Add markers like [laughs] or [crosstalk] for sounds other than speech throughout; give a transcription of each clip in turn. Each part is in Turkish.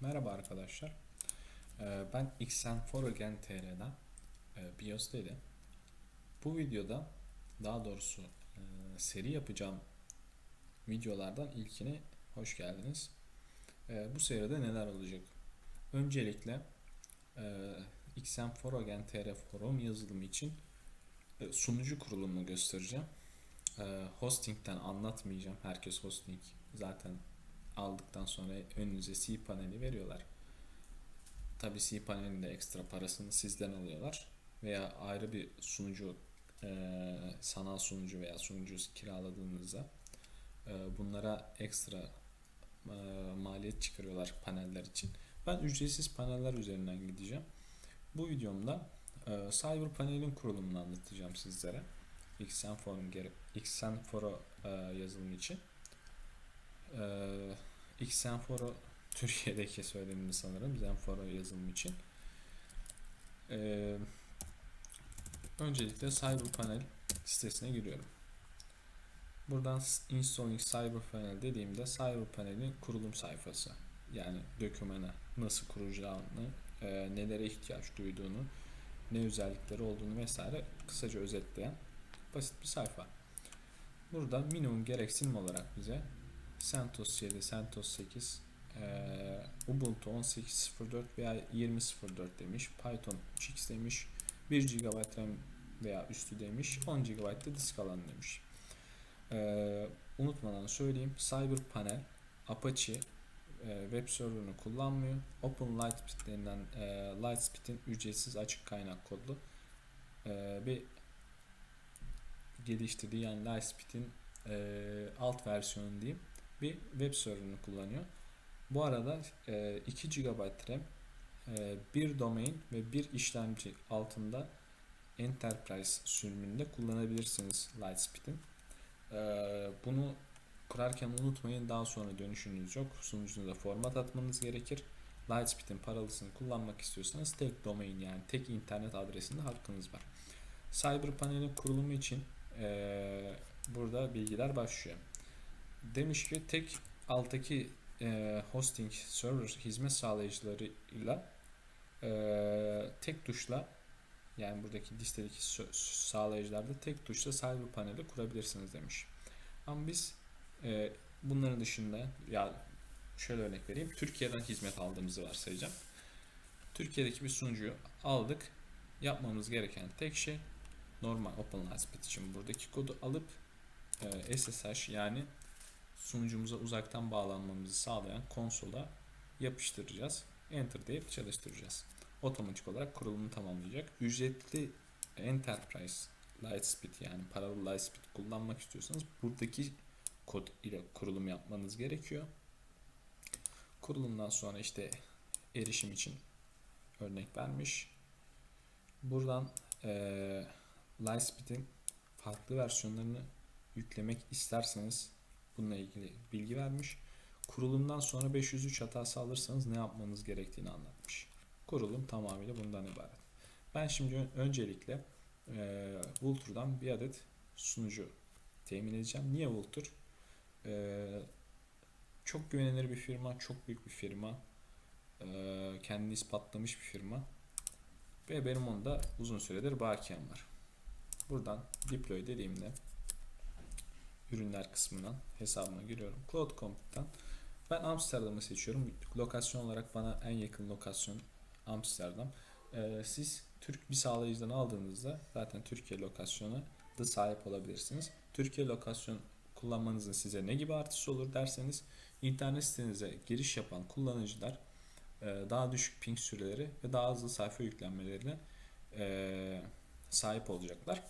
Merhaba arkadaşlar. Ee, Ben Xenforogen TR'den e, BIOS Deli. Bu videoda daha doğrusu e, seri yapacağım videolardan ilkine hoş geldiniz. E, Bu seride neler olacak? Öncelikle e, Xenforogen TR forum yazılımı için sunucu kurulumunu göstereceğim. Hosting'den anlatmayacağım. Herkes hosting zaten aldıktan sonra önünüze C paneli veriyorlar. Tabi C panelinde ekstra parasını sizden alıyorlar veya ayrı bir sunucu e, sanal sunucu veya sunucu kiraladığınızda e, bunlara ekstra e, maliyet çıkarıyorlar paneller için. Ben ücretsiz paneller üzerinden gideceğim. Bu videomda e, Cyber panelin kurulumunu anlatacağım sizlere. Xenforum gere- Xenforo e, yazılımı için. Ee, Xenforo [laughs] Türkiye'deki söylenimi sanırım Zenforo yazılımı için. Ee, öncelikle CyberPanel sitesine giriyorum. Buradan Installing CyberPanel dediğimde CyberPanel'in kurulum sayfası. Yani dokümana nasıl kuracağını, e, nelere ihtiyaç duyduğunu, ne özellikleri olduğunu vesaire kısaca özetleyen basit bir sayfa. Burada minimum gereksinim olarak bize CentOS 7, CentOS 8, eee, Ubuntu 18.04 veya 20.04 demiş. Python 3x demiş. 1 GB RAM veya üstü demiş. 10 GB da disk alanı demiş. Eee, unutmadan söyleyeyim. CyberPanel Apache eee, web server'ını kullanmıyor. Open Lightspeed denilen eee, Lightspeed'in ücretsiz açık kaynak kodlu eee, bir geliştirdiği yani Lightspeed'in eee, alt versiyonu diyeyim bir web server'ını kullanıyor. Bu arada e, 2 GB RAM, e, bir domain ve bir işlemci altında Enterprise sürümünde kullanabilirsiniz Lightspeed'in. E, bunu kurarken unutmayın daha sonra dönüşünüz yok. Sunucunuza format atmanız gerekir. Lightspeed'in paralısını kullanmak istiyorsanız tek domain yani tek internet adresinde hakkınız var. CyberPanel'in kurulumu için e, burada bilgiler başlıyor demiş ki tek alttaki e, hosting server hizmet sağlayıcılarıyla e, tek tuşla yani buradaki listedeki sağlayıcılarda tek tuşla cyber paneli kurabilirsiniz demiş. Ama biz e, bunların dışında ya şöyle örnek vereyim. Türkiye'den hizmet aldığımızı varsayacağım. Türkiye'deki bir sunucuyu aldık. Yapmamız gereken tek şey normal OpenLightspeed için buradaki kodu alıp e, SSH yani sunucumuza uzaktan bağlanmamızı sağlayan konsola yapıştıracağız. Enter deyip çalıştıracağız. Otomatik olarak kurulumu tamamlayacak. Ücretli Enterprise Lightspeed yani paralı Lightspeed kullanmak istiyorsanız buradaki kod ile kurulum yapmanız gerekiyor. Kurulumdan sonra işte erişim için örnek vermiş. Buradan eee Lightspeed'in farklı versiyonlarını yüklemek isterseniz bununla ilgili bilgi vermiş. Kurulumdan sonra 503 hatası alırsanız ne yapmanız gerektiğini anlatmış. Kurulum tamamıyla bundan ibaret. Ben şimdi ön- öncelikle e, Vultür'dan bir adet sunucu temin edeceğim. Niye Vultür? E, çok güvenilir bir firma, çok büyük bir firma. E, kendini ispatlamış bir firma. Ve benim onda uzun süredir bakiyem var. Buradan deploy dediğimde ürünler kısmından hesabıma giriyorum. Cloud Compute'dan ben Amsterdam'ı seçiyorum. Lokasyon olarak bana en yakın lokasyon Amsterdam. Ee, siz Türk bir sağlayıcıdan aldığınızda zaten Türkiye lokasyonu da sahip olabilirsiniz. Türkiye lokasyon kullanmanızın size ne gibi artısı olur derseniz internet sitenize giriş yapan kullanıcılar e, daha düşük ping süreleri ve daha hızlı sayfa yüklenmelerine e, sahip olacaklar.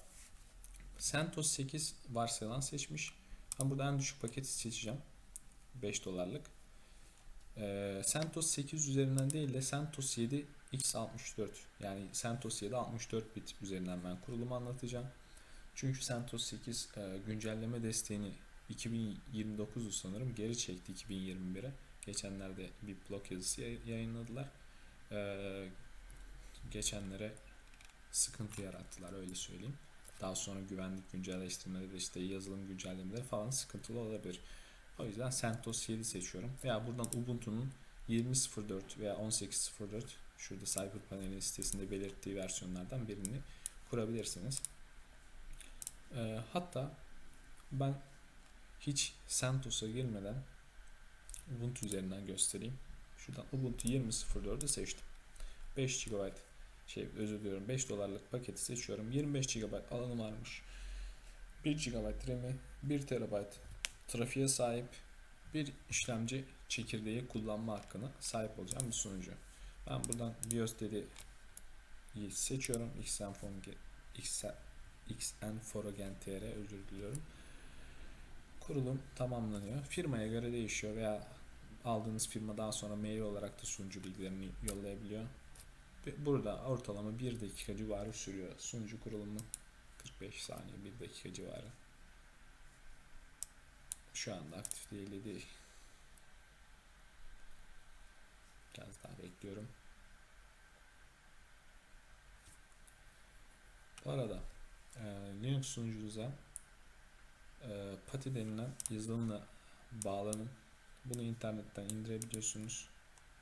CentOS 8 varsayılan seçmiş. Ben burada en düşük paketi seçeceğim. 5 dolarlık. Ee, CentOS 8 üzerinden değil de CentOS 7 X64 yani CentOS 7 64 bit üzerinden ben kurulumu anlatacağım. Çünkü CentOS 8 e, güncelleme desteğini 2029'u sanırım geri çekti 2021'e. Geçenlerde bir blog yazısı yay- yayınladılar. Ee, geçenlere sıkıntı yarattılar öyle söyleyeyim. Daha sonra güvenlik güncelleştirmeleri işte yazılım güncellemeleri falan sıkıntılı olabilir. O yüzden CentOS 7 seçiyorum. Veya buradan Ubuntu'nun 20.04 veya 18.04 şurada CyberPanel'in sitesinde belirttiği versiyonlardan birini kurabilirsiniz. Ee, hatta ben hiç CentOS'a girmeden Ubuntu üzerinden göstereyim. Şuradan Ubuntu 20.04'ü seçtim. 5 GB şey özür diliyorum 5 dolarlık paketi seçiyorum. 25 GB alanı varmış. 1 GB RAM'i 1 TB trafiğe sahip bir işlemci çekirdeği kullanma hakkına sahip olacağım bir sunucu. Ben buradan BIOS dedi seçiyorum. XN4 XN4GenTR özür diliyorum. Kurulum tamamlanıyor. Firmaya göre değişiyor veya aldığınız firma daha sonra mail olarak da sunucu bilgilerini yollayabiliyor. Burada ortalama 1 dakika civarı sürüyor. Sunucu kurulumu 45 saniye 1 dakika civarı. Şu anda aktif değil değil. Biraz daha bekliyorum. Bu arada e, Linux sunucunuza e, PATI denilen yazılımla bağlanın. Bunu internetten indirebiliyorsunuz.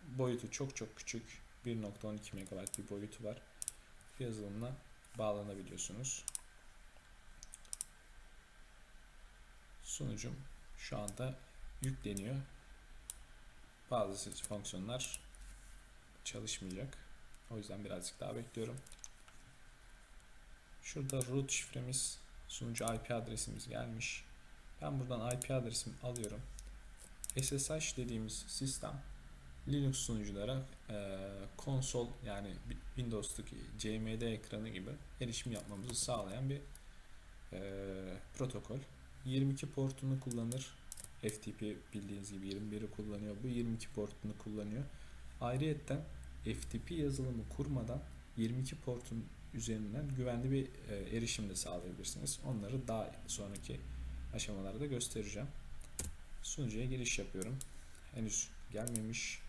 Boyutu çok çok küçük. 1.12 MB bir boyutu var. Yazılımla bağlanabiliyorsunuz. Sunucum şu anda yükleniyor. Bazı fonksiyonlar çalışmayacak. O yüzden birazcık daha bekliyorum. Şurada root şifremiz, sunucu IP adresimiz gelmiş. Ben buradan IP adresimi alıyorum. SSH dediğimiz sistem Linux sunuculara e, konsol yani Windows'taki CMD ekranı gibi erişim yapmamızı sağlayan bir e, protokol. 22 portunu kullanır. FTP bildiğiniz gibi 21'i kullanıyor. Bu 22 portunu kullanıyor. Ayrıyetten FTP yazılımı kurmadan 22 portun üzerinden güvenli bir e, erişim de sağlayabilirsiniz. Onları daha sonraki aşamalarda göstereceğim. Sunucuya giriş yapıyorum. Henüz gelmemiş.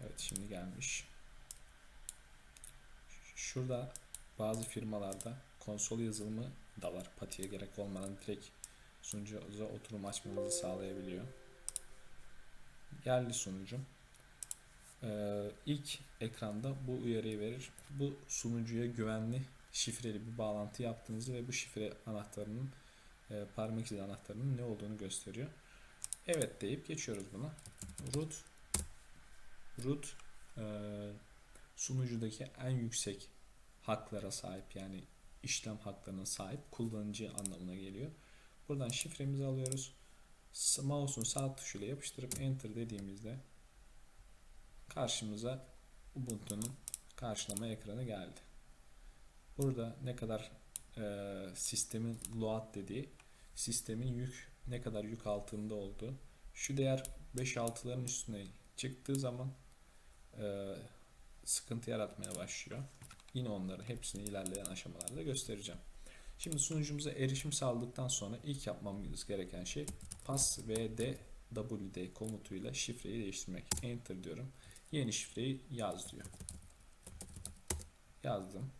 Evet şimdi gelmiş. Şurada bazı firmalarda konsol yazılımı da var. Patiye gerek olmadan direkt sunucuya oturum açmanızı sağlayabiliyor. Geldi sunucum. Ee, ilk ekranda bu uyarıyı verir. Bu sunucuya güvenli şifreli bir bağlantı yaptığınızı ve bu şifre anahtarının e, parmak izi anahtarının ne olduğunu gösteriyor. Evet deyip geçiyoruz buna. Root root e, sunucudaki en yüksek haklara sahip yani işlem haklarına sahip kullanıcı anlamına geliyor. Buradan şifremizi alıyoruz. Mouse'un sağ tuşuyla yapıştırıp enter dediğimizde karşımıza Ubuntu'nun karşılama ekranı geldi. Burada ne kadar e, sistemin load dediği sistemin yük ne kadar yük altında olduğu şu değer 5-6'ların üstüne çıktığı zaman e, sıkıntı yaratmaya başlıyor. Yine onları hepsini ilerleyen aşamalarda göstereceğim. Şimdi sunucumuza erişim sağladıktan sonra ilk yapmamız gereken şey passwd wd komutuyla şifreyi değiştirmek. Enter diyorum. Yeni şifreyi yaz diyor. Yazdım.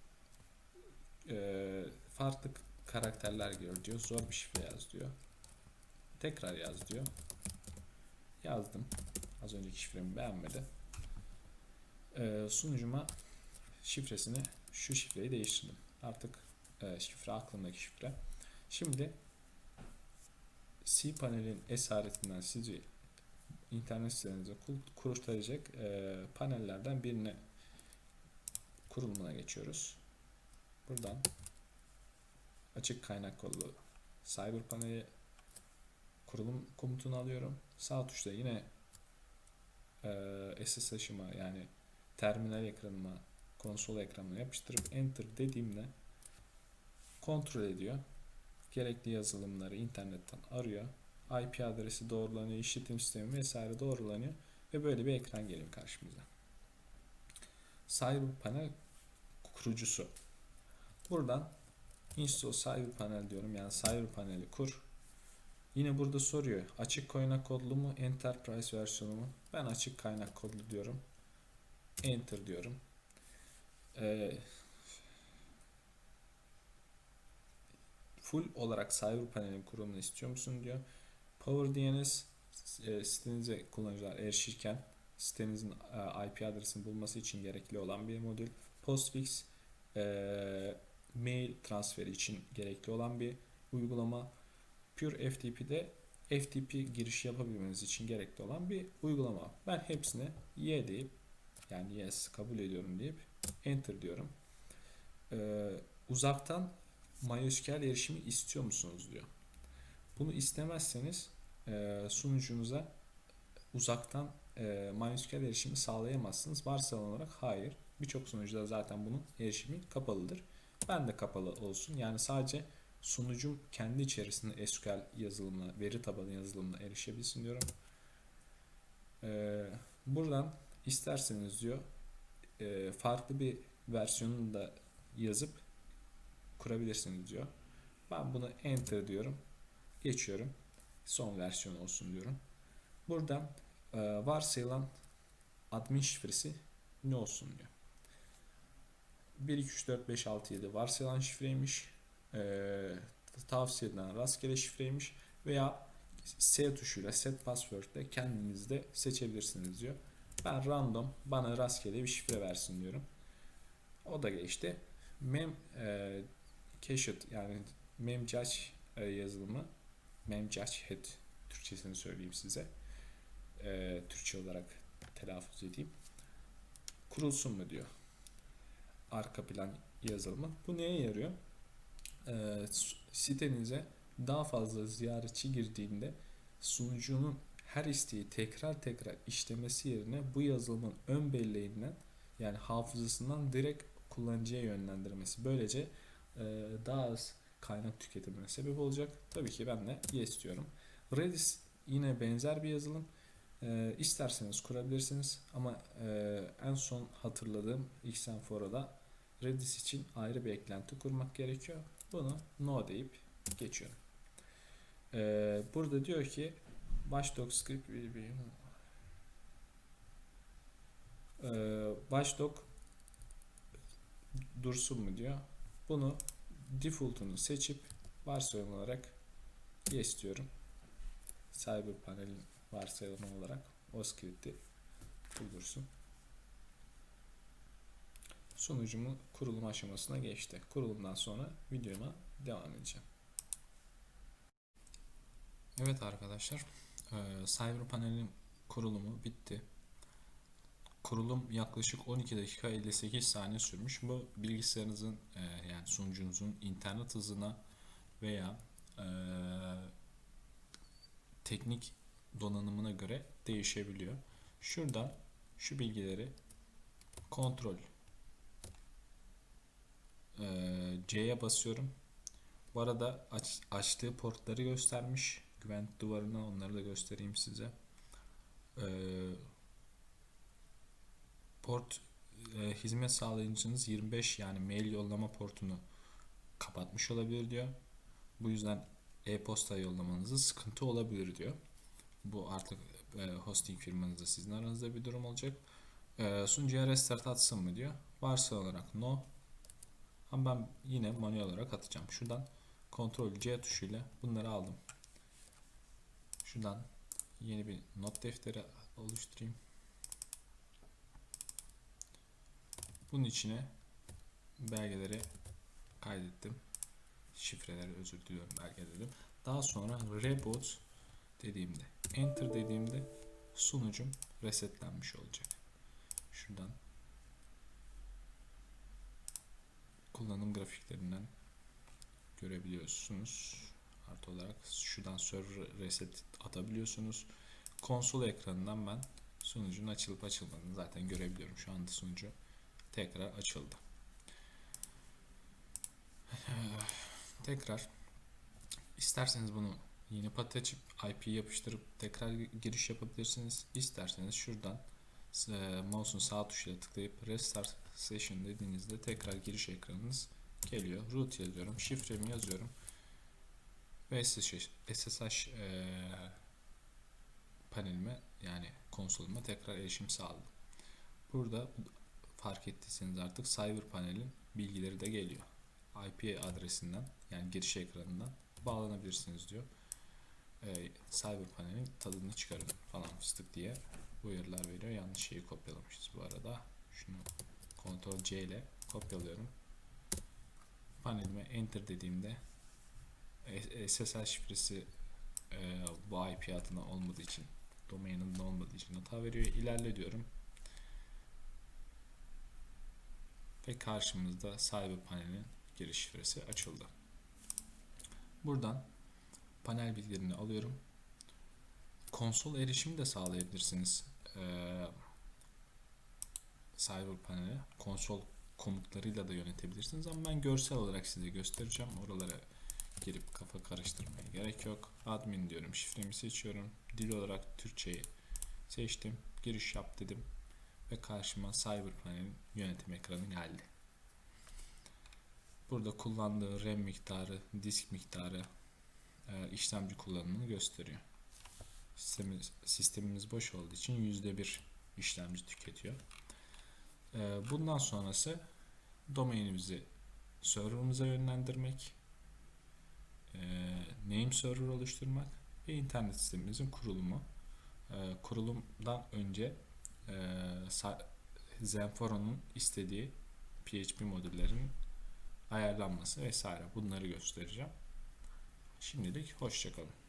Ee, farklı karakterler gör diyor. Zor bir şifre yaz diyor. Tekrar yaz diyor. Yazdım. Az önceki şifremi beğenmedi. Ee, sunucuma şifresini şu şifreyi değiştirdim. Artık e, şifre aklımdaki şifre. Şimdi cPanel'in esaretinden sizi internet sitenize kurtaracak e, panellerden birine kurulumuna geçiyoruz. Buradan açık kaynak kolu Cyber paneli kurulum komutunu alıyorum. Sağ tuşta yine e, SSH'ıma yani terminal ekranıma konsol ekranına yapıştırıp enter dediğimde kontrol ediyor. Gerekli yazılımları internetten arıyor. IP adresi doğrulanıyor, işletim sistemi vesaire doğrulanıyor ve böyle bir ekran geliyor karşımıza. CyberPanel kurucusu. Buradan install CyberPanel diyorum yani CyberPanel'i kur. Yine burada soruyor açık kaynak kodlu mu enterprise versiyonu mu? Ben açık kaynak kodlu diyorum. Enter diyorum. Ee, full olarak CyberPanel'in kurulumunu istiyor musun diyor. PowerDNS e, sitenize kullanıcılar erişirken sitenizin e, IP adresini bulması için gerekli olan bir modül. Postfix e, mail transferi için gerekli olan bir uygulama. Pure FTP'de FTP giriş yapabilmeniz için gerekli olan bir uygulama. Ben hepsine Y deyip yani yes kabul ediyorum deyip enter diyorum. Ee, uzaktan MySQL erişimi istiyor musunuz diyor. Bunu istemezseniz e, sunucunuza uzaktan e, MySQL erişimi sağlayamazsınız. Varsayılan olarak hayır. Birçok sunucuda zaten bunun erişimi kapalıdır. Ben de kapalı olsun. Yani sadece sunucum kendi içerisinde SQL yazılımına, veri tabanı yazılımına erişebilsin diyorum. Ee, buradan isterseniz diyor e, farklı bir versiyonunu da yazıp kurabilirsiniz diyor. Ben bunu enter diyorum. Geçiyorum. Son versiyon olsun diyorum. Buradan e, varsayılan admin şifresi ne olsun diyor. 1, 2, 3, 4, 5, 6, 7 varsayılan şifreymiş. E, tavsiye edilen rastgele şifreymiş. Veya S tuşuyla set password ile kendiniz seçebilirsiniz diyor. Ben random bana rastgele bir şifre versin diyorum. O da geçti. Mem e, cached yani memcache yazılımı memcache Türkçesini söyleyeyim size. E, Türkçe olarak telaffuz edeyim. Kurulsun mu diyor. Arka plan yazılımı. Bu neye yarıyor? E, sitenize daha fazla ziyaretçi girdiğinde sunucunun her isteği tekrar tekrar işlemesi yerine bu yazılımın ön belleğinden yani hafızasından direkt kullanıcıya yönlendirmesi. Böylece e, daha az kaynak tüketimine sebep olacak. Tabii ki ben de yes diyorum. Redis yine benzer bir yazılım. E, isterseniz kurabilirsiniz ama e, en son hatırladığım Xenfora'da Redis için ayrı bir eklenti kurmak gerekiyor. Bunu no deyip geçiyorum. E, burada diyor ki Watchdog script will be ee, Watchdog dursun mu diyor. Bunu default'unu seçip varsayım olarak yes diyorum. Cyber panelin varsayımı olarak o script'i buldursun. Sunucumu kurulum aşamasına geçti. Kurulumdan sonra videoma devam edeceğim. Evet arkadaşlar, e, Cyber panelin kurulumu bitti. Kurulum yaklaşık 12 dakika 58 saniye sürmüş. Bu bilgisayarınızın e, yani sunucunuzun internet hızına veya e, teknik donanımına göre değişebiliyor. Şurada şu bilgileri kontrol e, C'ye basıyorum. Bu arada aç, açtığı portları göstermiş. Güvenlik duvarına onları da göstereyim size. Ee, port e, hizmet sağlayıcınız 25 yani mail yollama portunu kapatmış olabilir diyor. Bu yüzden e-posta yollamanızda sıkıntı olabilir diyor. Bu artık e, hosting firmanızda sizin aranızda bir durum olacak. E, sunucuya restart atsın mı diyor. Varsa olarak no. Ama ben yine manuel olarak atacağım. Şuradan Ctrl C tuşuyla bunları aldım. Şuradan yeni bir not defteri oluşturayım. Bunun içine belgeleri kaydettim. Şifreleri özür diliyorum belgeledim. Daha sonra reboot dediğimde enter dediğimde sunucum resetlenmiş olacak. Şuradan kullanım grafiklerinden görebiliyorsunuz. Artı olarak şuradan server reset atabiliyorsunuz. Konsol ekranından ben sunucunun açılıp açılmadığını zaten görebiliyorum. Şu anda sunucu tekrar açıldı. [sighs] Tekrar isterseniz bunu yeni pat açıp IP yapıştırıp tekrar giriş yapabilirsiniz. İsterseniz şuradan e, mouse'un sağ tuşuyla tıklayıp restart session dediğinizde tekrar giriş ekranınız geliyor. Root yazıyorum. Şifremi yazıyorum. Ve SSH, SSH e, panelime yani konsoluma tekrar erişim sağladım. Burada fark ettiyseniz artık Cyber panelin bilgileri de geliyor. IP adresinden yani giriş ekranından bağlanabilirsiniz diyor. e, CyberPanel'in tadını çıkarın falan fıstık diye uyarılar veriyor. Yanlış şeyi kopyalamışız bu arada. Şunu Ctrl C ile kopyalıyorum. Panelime enter dediğimde SSL şifresi e, bu IP adına olmadığı için domain olmadığı için hata veriyor. İlerle diyorum. Ve karşımızda CyberPanel'in giriş şifresi açıldı. Buradan panel bilgilerini alıyorum. Konsol erişimi de sağlayabilirsiniz. Ee, CyberPanel'e konsol komutlarıyla da yönetebilirsiniz ama ben görsel olarak size göstereceğim. Oralara girip kafa karıştırmaya gerek yok. Admin diyorum, şifremi seçiyorum. Dil olarak Türkçeyi seçtim. Giriş yap dedim ve karşıma CyberPanel'in yönetim ekranı geldi. Burada kullandığı RAM miktarı, disk miktarı, e, işlemci kullanımını gösteriyor. Sistemimiz, sistemimiz boş olduğu için %1 işlemci tüketiyor. E, bundan sonrası domainimizi serverımıza yönlendirmek, e, name server oluşturmak ve internet sistemimizin kurulumu. E, kurulumdan önce e, Zenforo'nun istediği PHP modüllerin ayarlanması vesaire bunları göstereceğim. Şimdilik hoşçakalın.